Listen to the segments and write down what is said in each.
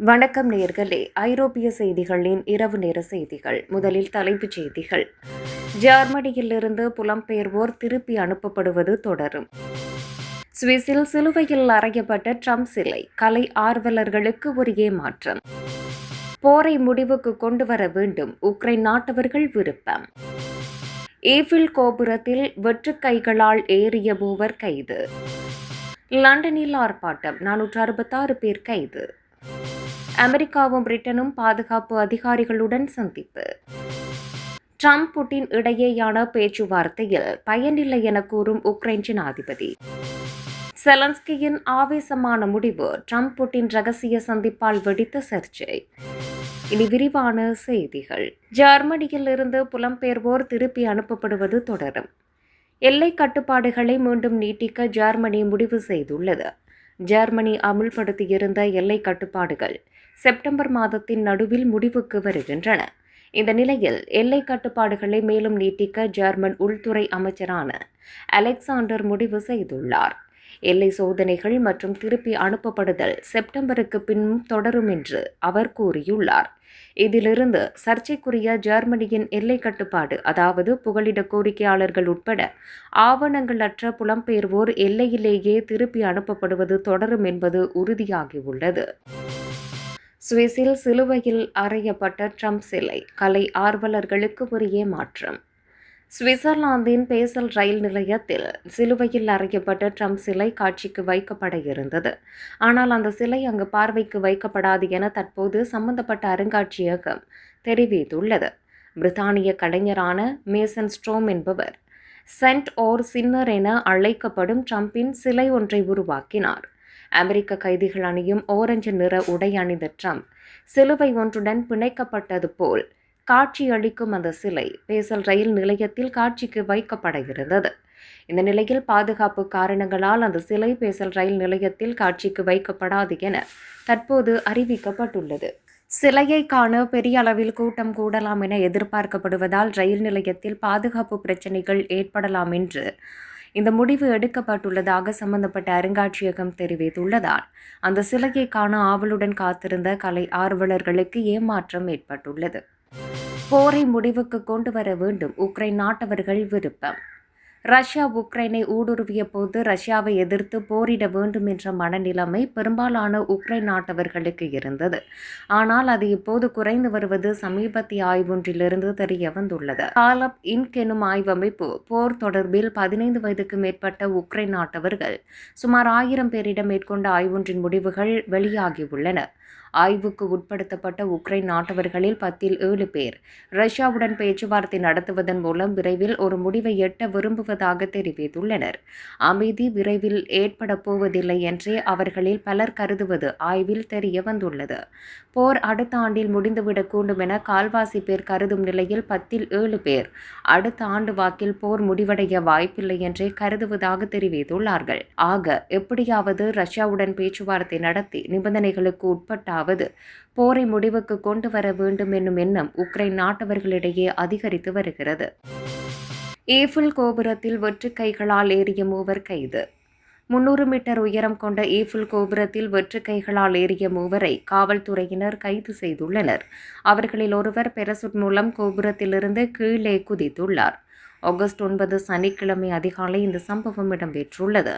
வணக்கம் நேர்களே. ஐரோப்பிய செய்திகளின் இரவு நேர செய்திகள். முதலில் தலைப்புச் செய்திகள். ஜெர்மனியிலிருந்து புலம்பெயர்வோர் திருப்பி அனுப்பப்படுவது தொடரும். சுவிஸில் சிலுவையில் அறையப்பட்ட ட்ரம்ப் சிலை கலை ஆர்வலர்களுக்கு ஒரு ஏமாற்றம் போரை முடிவுக்கு கொண்டு வர வேண்டும் உக்ரைன் நாட்டவர்கள் விருப்பம். ஏஃபில் கோபுரத்தில் வெற்று கைகளால் ஏறிய மூவர் கைது. லண்டனில் ஆர்ப்பாட்டம் நானூற்று அறுபத்தாறு பேர் கைது. அமெரிக்காவும் பிரிட்டனும் பாதுகாப்பு அதிகாரிகளுடன் சந்திப்பு. ட்ரம்ப் புட்டின் இடையேயான பேச்சுவார்த்தையில் பயனில்லை என கூறும் உக்ரைன் ஜனாதிபதி. செலன்ஸ்கியின் ஆவேசமான முடிவு ட்ரம்ப் புட்டின் ரகசிய சந்திப்பால் வெடித்த சர்ச்சை. இனி விரிவான செய்திகள். ஜெர்மனியில் இருந்து புலம்பெயர்வோர் திருப்பி அனுப்பப்படுவது தொடரும். எல்லை கட்டுப்பாடுகளை மீண்டும் நீட்டிக்க ஜெர்மனி முடிவு செய்துள்ளது. ஜெர்மனி அமுல்படுத்தியிருந்த எல்லை கட்டுப்பாடுகள் செப்டம்பர் மாதத்தின் நடுவில் முடிவுக்கு வருகின்றன. இந்த நிலையில் எல்லை கட்டுப்பாடுகளை மேலும் நீட்டிக்க ஜெர்மன் உள்துறை அமைச்சரான அலெக்சாண்டர் முடிவு செய்துள்ளார். எல்லை சோதனைகள் மற்றும் திருப்பி அனுப்பப்படுதல் செப்டம்பருக்கு பின்னும் தொடரும் என்று அவர் கூறியுள்ளார். இதிலிருந்து சர்ச்சைக்குரிய ஜெர்மனியின் எல்லை கட்டுப்பாடு அதாவது புகலிட கோரிக்கையாளர்கள் உட்பட ஆவணங்களற்ற புலம்பெயர்வோர் எல்லையிலேயே திருப்பி அனுப்பப்படுவது தொடரும் என்பது உறுதியாகியுள்ளது. சுவிஸில் சிலுவையில் அறையப்பட்ட ட்ரம்ப் சிலை கலை ஆர்வலர்களுக்கு ஒரு ஏமாற்றம் சுவிட்சர்லாந்தின் பேசல் ரயில் நிலையத்தில் சிலுவையில் அறையப்பட்ட ட்ரம்ப் சிலை காட்சிக்கு வைக்கப்பட இருந்தது. ஆனால் அந்த சிலை அங்கு பார்வைக்கு வைக்கப்படாது என தற்போது சம்பந்தப்பட்ட அருங்காட்சியகம் தெரிவித்துள்ளது. பிரித்தானிய கலைஞரான மேசன் ஸ்ட்ரோம் என்பவர் சென்ட் ஓர் சின்னர் என அழைக்கப்படும் ட்ரம்பின் சிலை ஒன்றை உருவாக்கினார். அமெரிக்க கைதிகள் அணியும் ஓரஞ்சு நிற உடை அணிந்த ட்ரம்ப் சிலுவை ஒன்றுடன் பிணைக்கப்பட்டது போல் காட்சியளிக்கும் அந்த சிலை பேசல் ரயில் நிலையத்தில் காட்சிக்கு வைக்கப்பட இருந்தது இந்த நிலையில் பாதுகாப்பு காரணங்களால் அந்த சிலை பேசல் ரயில் நிலையத்தில் காட்சிக்கு வைக்கப்படாது என தற்போது அறிவிக்கப்பட்டுள்ளது. சிலையை காண பெரிய அளவில் கூட்டம் கூடலாம் என எதிர்பார்க்கப்படுவதால் ரயில் நிலையத்தில் பாதுகாப்பு பிரச்சினைகள் ஏற்படலாம் என்று இந்த முடிவு எடுக்கப்பட்டுள்ளதாக சம்பந்தப்பட்ட அருங்காட்சியகம் தெரிவித்துள்ளதால் அந்த சிலையை காண ஆவலுடன் காத்திருந்த கலை ஆர்வலர்களுக்கு ஏமாற்றம் ஏற்பட்டுள்ளது. போரை முடிவுக்கு கொண்டு வர வேண்டும். உக்ரைன் நாட்டவர்கள் விருப்பம். ரஷ்யா உக்ரைனை ஊடுருவிய போது ரஷ்யாவை எதிர்த்து போரிட வேண்டும் என்ற மனநிலைமை பெரும்பாலான உக்ரைன் நாட்டவர்களுக்கு இருந்தது. ஆனால் அது இப்போது குறைந்து வருவது சமீபத்திய ஆய்வொன்றிலிருந்து தெரிய வந்துள்ளது காலப் இன்க் எனும் ஆய்வமைப்பு போர் தொடர்பில் பதினைந்து வயதுக்கு மேற்பட்ட உக்ரைன் நாட்டவர்கள் சுமார் ஆயிரம் பேரிடம் மேற்கொண்ட ஆய்வொன்றின் முடிவுகள் வெளியாகியுள்ளன. ஆய்வுக்கு உட்படுத்தப்பட்ட உக்ரைன் நாட்டவர்களில் பத்தில் ஏழு பேர். ரஷ்யாவுடன் பேச்சுவார்த்தை நடத்துவதன் மூலம் விரைவில் ஒரு முடிவை எட்ட விரும்புவதாக தெரிவித்துள்ளனர். அமைதி விரைவில் ஏற்பட போவதில்லை என்றே அவர்களில் பலர் கருதுவது ஆய்வில் தெரிய வந்துள்ளது. போர் அடுத்த ஆண்டில் முடிந்துவிடக்கூடும் என கால்வாசி பேர் கருதும் நிலையில் பத்தில் ஏழு பேர். அடுத்த ஆண்டு வாக்கில் போர் முடிவடைய வாய்ப்பில்லை என்றே கருதுவதாக தெரிவித்துள்ளார்கள். ஆக எப்படியாவது ரஷ்யாவுடன் பேச்சுவார்த்தை நடத்தி நிபந்தனைகளுக்கு உட்பட்ட அதாவது போரை முடிவுக்கு கொண்டு வர வேண்டும் என்னும் எண்ணம் உக்ரைன் நாட்டவர்களிடையே அதிகரித்து வருகிறது. ஏஃபில் கோபுரத்தில் வெற்று கைகளால் ஏறிய மூவர் கைது. முன்னூறு மீட்டர் உயரம் கொண்ட ஈஃபில் கோபுரத்தில் வெற்று கைகளால் ஏறிய மூவரை காவல்துறையினர் கைது செய்துள்ளனர். அவர்களில் ஒருவர் பெரசுட் மூலம் கோபுரத்திலிருந்து கீழே குதித்துள்ளார். ஆகஸ்ட் ஒன்பது சனிக்கிழமை அதிகாலை இந்த சம்பவம் இடம்பெற்றுள்ளது.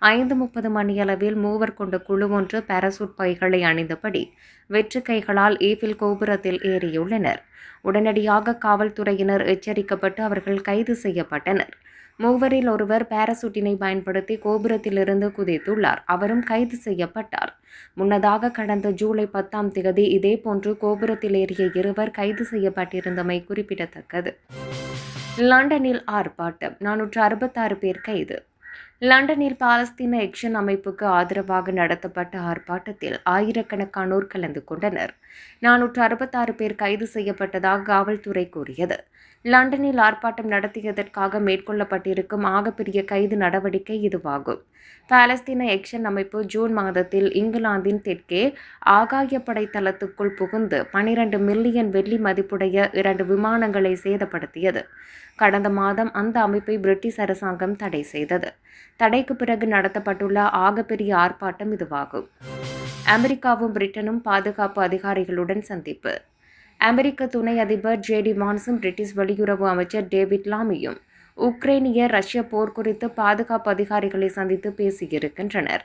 ஐந்து முப்பது மணியளவில் மூவர் கொண்ட குழு ஒன்று பாராசூட் பைகளை அணிந்தபடி வெற்று கைகளால் ஏபில் கோபுரத்தில் ஏறியுள்ளனர். உடனடியாக காவல்துறையினர் எச்சரிக்கப்பட்டு அவர்கள் கைது செய்யப்பட்டனர். மூவரில் ஒருவர் பாராசூட்டினை பயன்படுத்தி கோபுரத்திலிருந்து குதித்துள்ளார். அவரும் கைது செய்யப்பட்டார். முன்னதாக கடந்த ஜூலை பத்தாம் தேதி இதேபோன்று கோபுரத்தில் ஏறிய இருவர் கைது செய்யப்பட்டிருந்தமை குறிப்பிடத்தக்கது. லண்டனில் ஆர்ப்பாட்டம். நானூற்று அறுபத்தாறு பேர் கைது. லண்டனில் பாலஸ்தீன எக்ஷன் அமைப்புக்கு ஆதரவாக நடத்தப்பட்ட ஆர்ப்பாட்டத்தில் ஆயிரக்கணக்கானோர் கலந்து கொண்டனர். நானூற்று அறுபத்தாறு பேர் கைது செய்யப்பட்டதாக காவல்துறை கூறியது. லண்டனில் ஆர்ப்பாட்டம் நடத்தியதற்காக மேற்கொள்ளப்பட்டிருக்கும் ஆகப்பெரிய கைது நடவடிக்கை இதுவாகும். பாலஸ்தீன எக்ஷன் அமைப்பு ஜூன் மாதத்தில் இங்கிலாந்தின் தெற்கே ஆகாயப்படை தளத்துக்குள் புகுந்து பனிரண்டு மில்லியன் வெள்ளி மதிப்புடைய இரண்டு விமானங்களை சேதப்படுத்தியது. கடந்த மாதம் அந்த அமைப்பை பிரிட்டிஷ் அரசாங்கம் தடை செய்தது. தடைக்கு பிறகு நடத்தப்பட்டுள்ள ஆகப்பெரிய ஆர்ப்பாட்டம் இதுவாகும். அமெரிக்காவும் பிரிட்டனும் பாதுகாப்பு அதிகாரிகளுடன் சந்திப்பு. அமெரிக்க துணை அதிபர் ஜேடி வான்ஸும் பிரிட்டிஷ் வெளியுறவு அமைச்சர் டேவிட் லாமியும் உக்ரைனிய ரஷ்ய போர் குறித்து பாதுகாப்பு அதிகாரிகளை சந்தித்து பேசியிருக்கின்றனர்.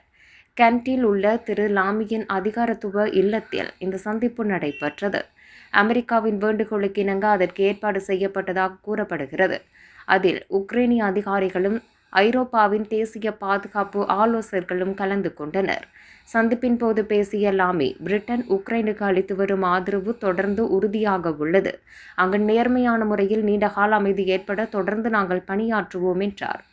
கென்டில் உள்ள திரு லாமியின் அதிகாரத்துவ இல்லத்தில் இந்த சந்திப்பு நடைபெற்றது. அமெரிக்காவின் வேண்டுகோளுக்கு இணங்க அதற்கு ஏற்பாடு செய்யப்பட்டதாக கூறப்படுகிறது. அதில் உக்ரைனிய அதிகாரிகளும் ஐரோப்பாவின் தேசிய பாதுகாப்பு ஆலோசகர்களும் கலந்து கொண்டனர். சந்திப்பின் போது பேசிய லாமி பிரிட்டன் உக்ரைனுக்கு அளித்து வரும் ஆதரவு தொடர்ந்து உறுதியாக உள்ளது. அங்கு நேர்மையான முறையில் நீண்டகால அமைதி ஏற்பட தொடர்ந்து நாங்கள் பணியாற்றுவோம் என்றார்.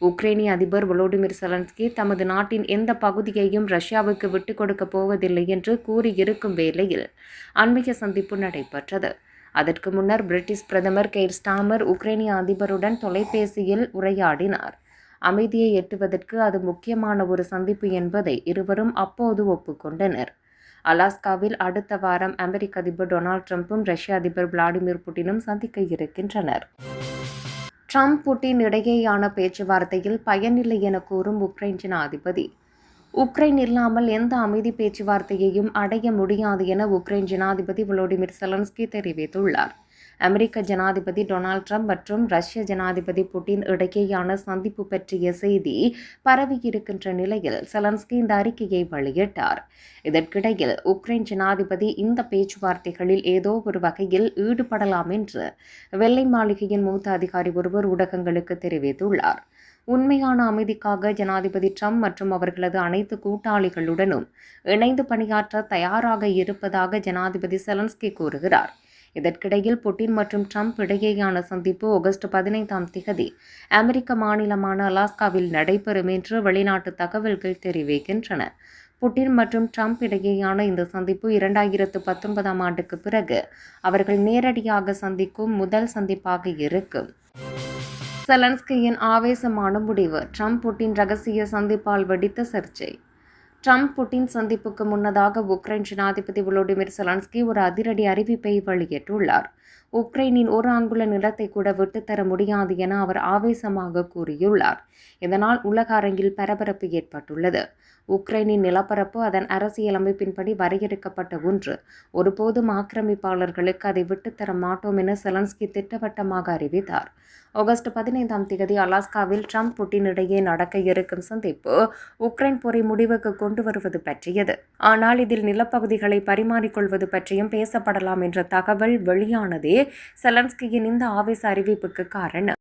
உக்ரைனிய அதிபர் வொலோடிமிர் செலன்ஸ்கி தமது நாட்டின் எந்த பகுதியையும் ரஷ்யாவுக்கு விட்டுக் கொடுக்கப் போவதில்லை என்று கூறியிருக்கும் வேளையில் அண்மைய சந்திப்பு நடைபெற்றது. அதற்கு முன்னர் பிரிட்டிஷ் பிரதமர் கெய்ர் ஸ்டாமர் உக்ரைனிய அதிபருடன் தொலைபேசியில் உரையாடினார். அமைதியை எட்டுவதற்கு அது முக்கியமான ஒரு சந்திப்பு என்பதை இருவரும் அப்போது ஒப்புக்கொண்டனர். அலாஸ்காவில் அடுத்த வாரம் அமெரிக்க அதிபர் டொனால்ட் ட்ரம்ப்பும் ரஷ்ய அதிபர் விளாடிமிர் புட்டினும் சந்திக்க இருக்கின்றனர். ட்ரம்ப் புட்டின் இடையேயான பேச்சுவார்த்தையில் பயனில்லை என கூறும் உக்ரைன் ஜனாதிபதி. உக்ரைன் இல்லாமல் எந்த அமைதி பேச்சுவார்த்தையையும் அடைய முடியாது என உக்ரைன் ஜனாதிபதி விளோடிமிர் செலன்ஸ்கி தெரிவித்துள்ளார். அமெரிக்க ஜனாதிபதி டொனால்ட் ட்ரம்ப் மற்றும் ரஷ்ய ஜனாதிபதி புட்டின் இடையேயான சந்திப்பு பற்றிய செய்தி பரவியிருக்கின்ற நிலையில் செலன்ஸ்கி இந்த அறிக்கையை வெளியிட்டார். இதற்கிடையில் உக்ரைன் ஜனாதிபதி இந்த பேச்சுவார்த்தைகளில் ஏதோ ஒரு வகையில் ஈடுபடலாம் என்று வெள்ளை மாளிகையின் மூத்த அதிகாரி ஒருவர் ஊடகங்களுக்கு தெரிவித்துள்ளார். உண்மையான அமைதிக்காக ஜனாதிபதி ட்ரம்ப் மற்றும் அவர்களது அனைத்து கூட்டாளிகளுடனும் இணைந்து பணியாற்ற தயாராக இருப்பதாக ஜனாதிபதி செலன்ஸ்கி கூறுகிறார். இதற்கிடையில் புட்டின் மற்றும் ட்ரம்ப் இடையேயான சந்திப்பு ஆகஸ்ட் பதினைந்தாம் திகதி. அமெரிக்க மாநிலமான அலாஸ்காவில் நடைபெறும் என்று வெளிநாட்டு தகவல்கள் தெரிவிக்கின்றன. புட்டின் மற்றும் ட்ரம்ப் இடையேயான இந்த சந்திப்பு இரண்டாயிரத்து பத்தொன்பதாம் ஆண்டுக்கு பிறகு அவர்கள் நேரடியாக சந்திக்கும் முதல் சந்திப்பாக இருக்கும். செலன்ஸ்கியின் ஆவேசமான முடிவு ட்ரம்ப் புட்டின் ரகசிய சந்திப்பால் வெடித்த சர்ச்சை. ட்ரம்ப் புட்டின் சந்திப்புக்கு முன்னதாக உக்ரைன் ஜனாதிபதி விளோடிமிர் செலன்ஸ்கி ஒரு அதிரடி அறிவிப்பை வெளியிட்டுள்ளார். உக்ரைனின் ஒரு அங்குல நிலத்தை கூட விட்டுத்தர முடியாது என அவர் ஆவேசமாக கூறியுள்ளார். இதனால் உலக அரங்கில் பரபரப்பு ஏற்பட்டுள்ளது. உக்ரைனின் நிலப்பரப்பு அதன் அரசியல் அமைப்பின்படி வரையறுக்கப்பட்ட ஒன்று. ஒருபோதும் ஆக்கிரமிப்பாளர்களுக்கு அதை விட்டுத்தர மாட்டோம் என செலன்ஸ்கி திட்டவட்டமாக அறிவித்தார். ஆகஸ்ட் பதினைந்தாம் தேதி அலாஸ்காவில் ட்ரம்ப் புட்டின் இடையே நடக்க இருக்கும் சந்திப்பு உக்ரைன் போரை முடிவுக்கு கொண்டு வருவது பற்றியது. ஆனால் இதில் நிலப்பகுதிகளை பரிமாறிக்கொள்வது பற்றியும் பேசப்படலாம் என்ற தகவல் வெளியானதே செலன்ஸ்கியின் இந்த ஆவேச அறிவிப்புக்கு காரணம்.